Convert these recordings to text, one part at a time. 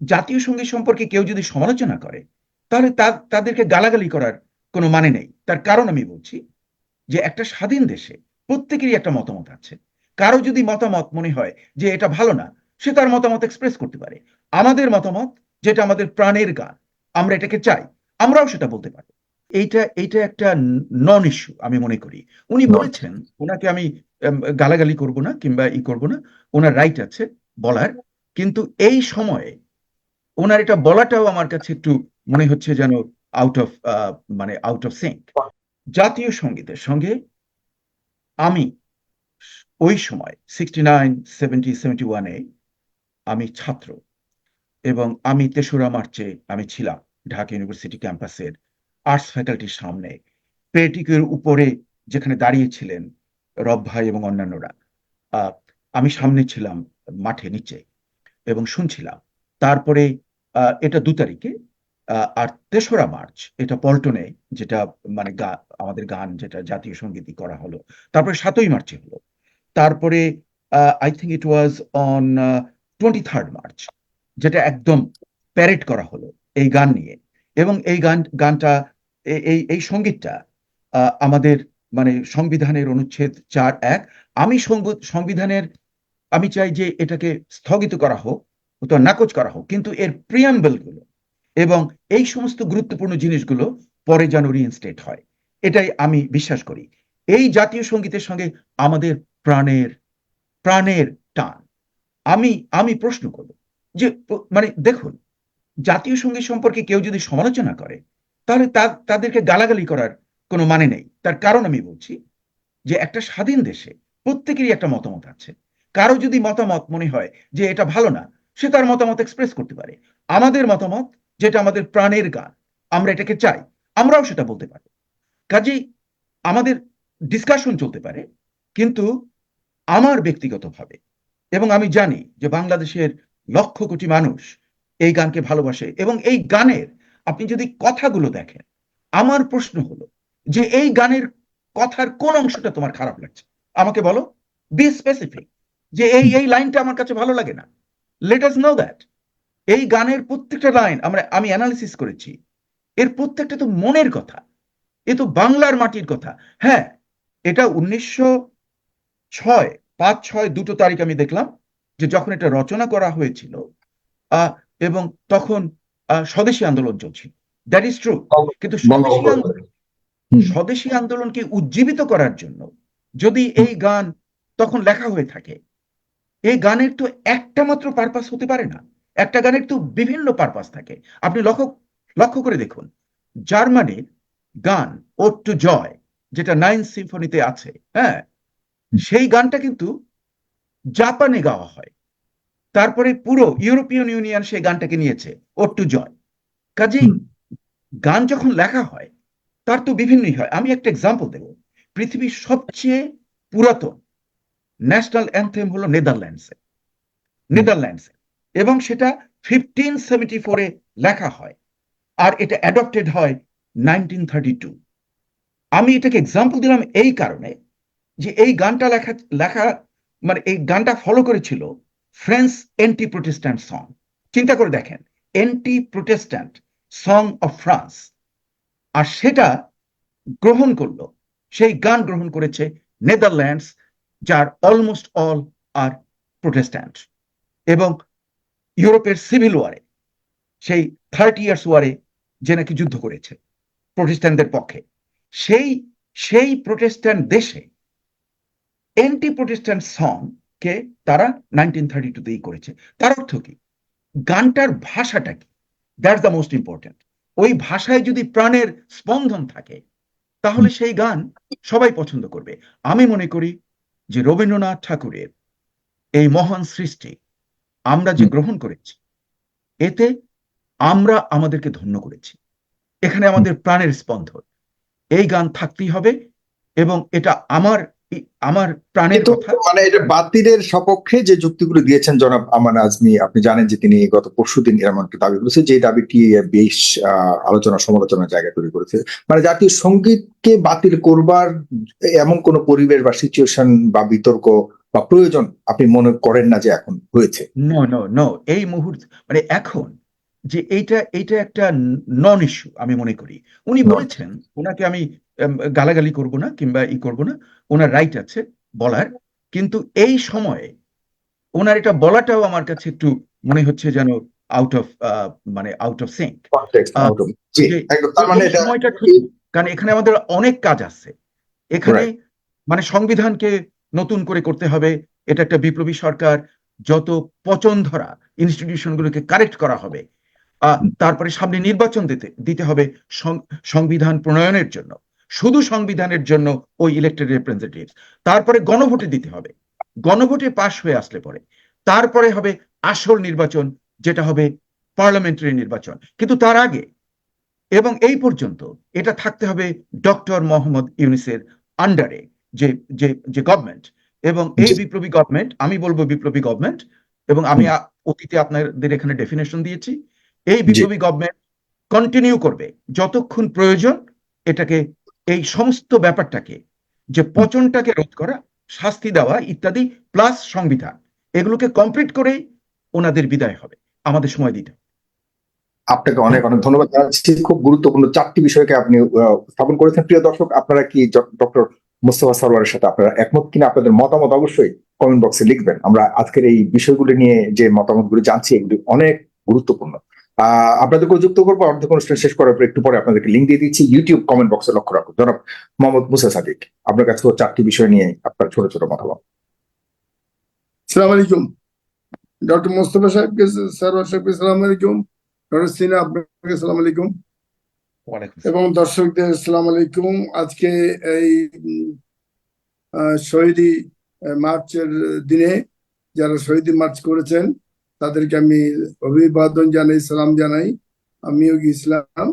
জাতীয় সংগীত সম্পর্কে কেউ যদি সমালোচনা করে তাহলে তাদেরকে গালাগালি করার কোনো মানে নেই। তার কারণ আমি বলছি যে একটা স্বাধীন দেশে প্রত্যেকেরই একটা মতামত আছে। কারও যদি মতামত মনে হয় যে এটা ভালো না সে তার মতামত এক্সপ্রেস করতে পারে। আমাদের মতামত যেটা আমাদের প্রাণের গান আমরা এটাকে চাই আমরাও সেটা বলতে পারি। এইটা এইটা একটা নন ইস্যু আমি মনে করি। উনি বলেছেন ওনাকে আমি গালাগালি করব না কিংবা ই করব না ওনার রাইট আছে বলার। কিন্তু এই সময়ে ওনার এটা বলাটাও আমার কাছে একটু মনে হচ্ছে যেন আউট অফ মানে আউট অফ সিঙ্ক জাতীয় সঙ্গীতের সঙ্গে আমি ওই সময় সিক্সটি নাইন সেভেন্টি সেভেন্টি ওয়ানে আমি ছাত্র এবং আমি তেসরা মার্চে আমি ছিলাম ঢাকা ইউনিভার্সিটি ক্যাম্পাসের আর্টস ফ্যাকাল্টির সামনে। পেটিকের উপরে যেখানে দাঁড়িয়েছিলেন রব ভাই এবং অন্যান্যরা আমি সামনে ছিলাম মাঠে নিচে এবং শুনছিলাম। তারপরে এটা দু তারিখে আর তেসরা মার্চ, এটা পল্টনে, যেটা মানে আমাদের গান যেটা জাতীয় সঙ্গীতই করা হলো। তারপরে সাতই মার্চে হলো। তারপরে I think it was on twenty third March, যেটা একদম প্যারেড করা হলো এই গান নিয়ে। এবং এই গান, গানটা এই এই সঙ্গীতটা আমাদের মানে সংবিধানের অনুচ্ছেদ চার এক, আমি সংবিধানের, আমি চাই যে এটাকে স্থগিত করা হোক তো নাকচ করা হোক। কিন্তু এর প্রিয়াম্বলগুলো এবং এই সমস্ত গুরুত্বপূর্ণ জিনিসগুলো পরে যেন রিইনস্টেট হয়। এটাই আমি বিশ্বাস করি। এই জাতীয় সঙ্গীতের সঙ্গে আমাদের প্রাণের প্রাণের টান। আমি আমি প্রশ্ন করব যে মানে দেখুন, জাতীয় সংগীত সম্পর্কে কেউ যদি সমালোচনা করে, তাহলে তা- তাদেরকে গালাগালি করার কোনো মানে নেই। তার কারণ আমি বলছি যে, একটা স্বাধীন দেশে প্রত্যেকেরই একটা মতামত আছে। কারও যদি মতামত মনে হয় যে, এটা ভালো না সে তার মতামত এক্সপ্রেস করতে পারে। আমাদের মতামত যেটা আমাদের প্রাণের গান, আমরা এটাকে চাই, আমরাও সেটা বলতে পারি। কাজেই আমাদের ডিসকাশন চলতে পারে, কিন্তু আমার ব্যক্তিগতভাবে, এবং আমি জানি যে বাংলাদেশের লক্ষ কোটি মানুষ এই গানকে ভালোবাসে, এবং এই গানের আপনি যদি কথাগুলো দেখেন, আমার প্রশ্ন হলো যে এই গানের কথার কোন অংশটা তোমার খারাপ লাগছে? আমাকে বলো? বি স্পেসিফিক যে এই এই লাইনটা আমার কাছে ভালো লাগে না। লেট আস নো দ্যাট এই গানের প্রত্যেকটা লাইন আমরা আমি অ্যানালিসিস করেছি। এর প্রত্যেকটা তো মনের কথা। এ তো বাংলার মাটির কথা। হ্যাঁ এটা উনিশশো ছয় পাঁচ ছয় দুটো তারিখ আমি দেখলাম যে যখন এটা রচনা করা হয়েছিল আহ, এবং তখন স্বদেশী আন্দোলন চলছিল। দ্যাট ইজ ট্রু কিন্তু স্বদেশী আন্দোলন হুম। স্বদেশী আন্দোলনকে উজ্জীবিত করার জন্য যদি এই গান তখন লেখা হয়ে থাকে এই গানের তো একটা মাত্র পারপাস হতে পারে না। একটা গানের তো বিভিন্ন পারপাস থাকে। আপনি লক্ষ্য লক্ষ্য করে দেখুন। জার্মানির গান ও টু জয় যেটা নাইন সিম্ফনিতে আছে হ্যাঁ? সেই গানটা কিন্তু জাপানে গাওয়া হয়। তারপরে পুরো ইউরোপিয়ান ইউনিয়ন সেই গানটাকে নিয়েছে ও টু জয়। কাজেই গান যখন লেখা হয় তার তো বিভিন্নই হয়। আমি একটা এক্সাম্পল দেব। পৃথিবীর সবচেয়ে পুরাতন ন্যাশনাল অ্যান্থেম হলো নেদারল্যান্ডসে নেদারল্যান্ডসে এবং সেটা ফিফটিন সেভেন্টি ফোরে লেখা হয়। আর এটা অ্যাডপ্টেড হয় নাইনটিন থার্টি টু আমি এটাকে এক্সাম্পল দিলাম এই কারণে যে এই গানটা লেখা লেখা মানে এই গানটা ফলো করেছিল ফ্রেঞ্চ এন্টি প্রোটেস্ট্যান্ট সং চিন্তা করে দেখেন anti protestant song of France আর সেটা গ্রহণ করল, সেই গান গ্রহণ করেছে নেদারল্যান্ডস যার অলমোস্ট অল আর প্রোটেস্ট্যান্ট এবং ইউরোপের সিভিল ওয়ারে সেই থার্টি ইয়ার্স ওয়ারে যে নাকি যুদ্ধ করেছে প্রোটেস্ট্যান্টদের পক্ষে সেই সেই প্রোটেস্ট্যান্ট দেশে অ্যান্টি প্রোটেস্ট্যান্ট সং কে তারা নাইনটিন থার্টি টুতেই করেছে। তার অর্থ কি? গানটার ভাষাটা কি? দ্যাটস দ্য মোস্ট ইম্পর্টেন্ট ওই ভাষায় যদি প্রাণের স্পন্দন থাকে তাহলে সেই গান সবাই পছন্দ করবে। আমি মনে করি যে রবীন্দ্রনাথ ঠাকুরের এই মহান সৃষ্টি আমরা যে গ্রহণ করেছি এতে আমরা আমাদেরকে ধন্য করেছি। এখানে আমাদের প্রাণের স্পন্দন। এই গান থাকতেই হবে এবং এটা আমার আমার প্রাণের কথা। মানে এটা বাতিলের সপক্ষে যে যুক্তিগুলো দিয়েছেন জনাব আমান আজমি আপনি জানেন যে তিনি গত পরশুদিন এরকম একটা দাবি করেছে যে দাবিটি বেশ আহ, আলোচনা সমালোচনার জায়গা তৈরি করেছে। মানে জাতীয় সঙ্গীতকে বাতিল করবার এমন কোন পরিবেশ বা সিচুয়েশন বা বিতর্ক বা প্রয়োজন আপনি মনে করেন না যে এখন হয়েছে? নো নো নো এই মুহূর্তে মানে এখন যে এইটা এইটা একটা নন ইস্যু আমি মনে করি। উনি বলেছেন ওনাকে আমি গালাগালি করব না কিংবা ই করব না ওনার রাইট আছে বলার কিন্তু এই সময়ে ওনার এটা বলাটাও আমার কাছে একটু মনে হচ্ছে যেন আউট অফ মানে আউট অফ সিঙ্ক সময়টা ঠিক কারণ এখানে আমাদের অনেক কাজ আছে। এখানে মানে সংবিধানকে নতুন করে করতে হবে এটা একটা বিপ্লবী সরকার যত পচন ধরা ইনস্টিটিউশনগুলোকে কারেক্ট করা হবে তারপরে সামনে নির্বাচন দিতে দিতে হবে সংবিধান প্রণয়নের জন্য। শুধু সংবিধানের জন্য ওই ইলেক্টেড রিপ্রেজেন্টেটিভ তারপরে গণভোটে দিতে হবে। গণভোটে পাশ হয়ে আসলে পরে। তারপরে হবে আসল নির্বাচন যেটা হবে পার্লামেন্টারি নির্বাচন। কিন্তু তার আগে এবং এই পর্যন্ত এটা থাকতে হবে ডক্টর মোহাম্মদ ইউনিসের আন্ডারে যে যে যে গভর্নমেন্ট এবং এই বিপ্লবী গভর্নমেন্ট আমি বলব বিপ্লবী গভর্নমেন্ট এবং আমি অতীতে আপনাদের এখানে ডেফিনেশন দিয়েছি। এই বিপ্লবী গভর্নমেন্ট কন্টিনিউ করবে। যতক্ষণ প্রয়োজন এটাকে এই সমস্ত ব্যাপারটাকে যে পচনটাকে রোধ করা শাস্তি দেওয়া ইত্যাদি প্লাস সংবিধান এগুলোকে কমপ্লিট করেই ওনাদের বিদায় হবে। আমাদের সময় দিতে আপনাকে অনেক অনেক ধন্যবাদ জানাচ্ছি। খুব গুরুত্বপূর্ণ চারটি বিষয়কে আপনি স্থাপন করেছেন। প্রিয় দর্শক আপনারা কি ডক্টর মোস্তফা সরওয়ারের সাথে আপনারা একমত কিনা আপনাদের মতামত অবশ্যই কমেন্ট বক্সে লিখবেন। আমরা আজকের এই বিষয়গুলি নিয়ে যে মতামতগুলি জানছি এগুলি অনেক গুরুত্বপূর্ণ। আপনাদেরকে যুক্ত করব। আমাদের অনুষ্ঠান শেষ করার পর একটু পরে আপনাদেরকে লিঙ্ক দিয়ে দিচ্ছি। ইউটিউব কমেন্ট বক্সে লক্ষ্য রাখুন। জনাব মোহাম্মদ মুসা সাদিক আপনার কাছে চারটি বিষয় নিয়ে আপনার ছোট ছোট মতামত। সালাম আলাইকুম। ডক্টর মোস্তফা সাহেবকে সারওয়ার সাহেবকে সালাম আলাইকুম। ডক্টর সিনা আপনাকে সালাম আলাইকুম। এবং দর্শকদের সালাম আলাইকুম। আজকে এই উম, আহ, শহীদি মার্চের দিনে যারা শহীদি মার্চ করেছেন তাদেরকে আমি অভিবাদন জানাই সালাম জানাই। আমিও গিয়েছিলাম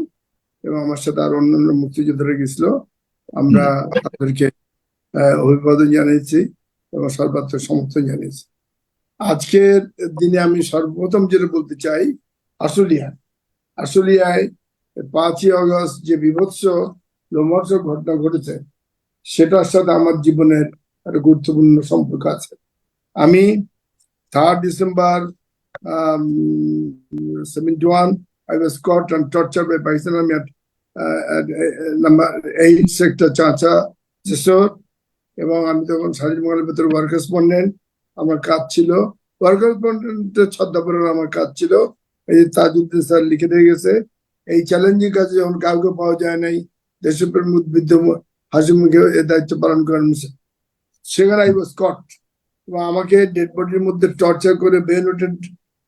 এবং আমার সাথে আর অন্যান্য মুক্তিযোদ্ধারা গেছিল আমরা তাদেরকে অভিবাদন জানিয়েছি এবং সর্বাত্মক সমর্থন জানিয়েছি। আজকের দিনে আমি সর্বপ্রথম যেটা বলতে চাই আশুলিয়ায় আশুলিয়ায় পাঁচই আগস্ট যে বিভৎস রোমাঞ্চক ঘটনা ঘটেছে সেটার সাথে আমার জীবনের একটা গুরুত্বপূর্ণ সম্পর্ক আছে। আমি third December seventy one I was caught and tortured by Pakistan Army at, uh, at uh, number eight sector চাচা যেসর এবং আমি তখন শারীরিক মঙ্গলের ভেতরে ওয়ার্ক রেসপন্ডেন্ট আমার কাজ ছিল। ওয়ার্ক রেসপন্ডেন্টের ছদ্মাবরণ আমার কাজ ছিল। এই তাজউদ্দিন স্যার লিখে দিয়ে গেছে এই চ্যালেঞ্জিং কাজে যখন কাউকে পাওয়া যায় নাই দেশপ্রেম উদ্বৃদ্ধ হাসি মুখে এ দায়িত্ব পালন করেন সেখানে আই ওয়াজ কট এবং আমাকে ডেড বডির মধ্যে টর্চার করে বেনোটেড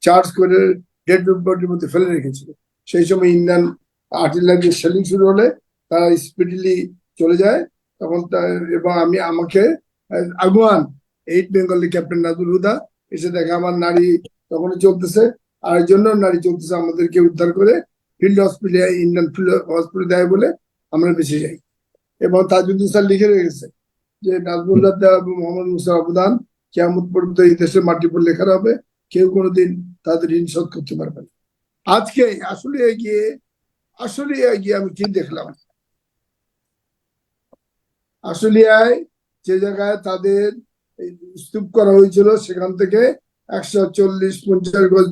চার্জ করে ডেড বডির মধ্যে ফেলে রেখেছিল। সেই সময় ইন্ডিয়ান আর্টিলারি সেলিং শুরু হলে তারা স্পিডিলি চলে যায়। তখন এবং আমি, আমাকে, আগুয়ান এইট বেঙ্গলি ক্যাপ্টেন নাজুল হুদা এসে দেখে, আমার নারী তখন চলতেছে। আর জন্য নারী চলতেছে আমাদেরকে উদ্ধার করে ফিল্ড হসপিটালে ইন্ডিয়ান ফিল্ড হসপিটাল দেয় বলে আমরা বেঁচে যাই। এবং তাজুদ্দিন স্যার লিখে রেখেছে যে নাজমুল্লাহ মোহাম্মদ মুসার অবদান কেমন পর্যন্ত এই দেশের মাটির উপর লেখা হবে। কেউ কোনোদিন তাদের ঋণ শোধ করতে পারবে না। আজকে আসলে গিয়ে আসলে গিয়ে আমি কি দেখলাম আশুলিয়ায় যে জায়গায় তাদের স্তূপ করা হয়েছিল, সেখান থেকে একশো চল্লিশ পঞ্চাশ গজ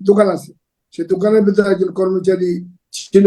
দোকান আছে। সেই দোকানের ভিতরে একজন কর্মচারী ছিল।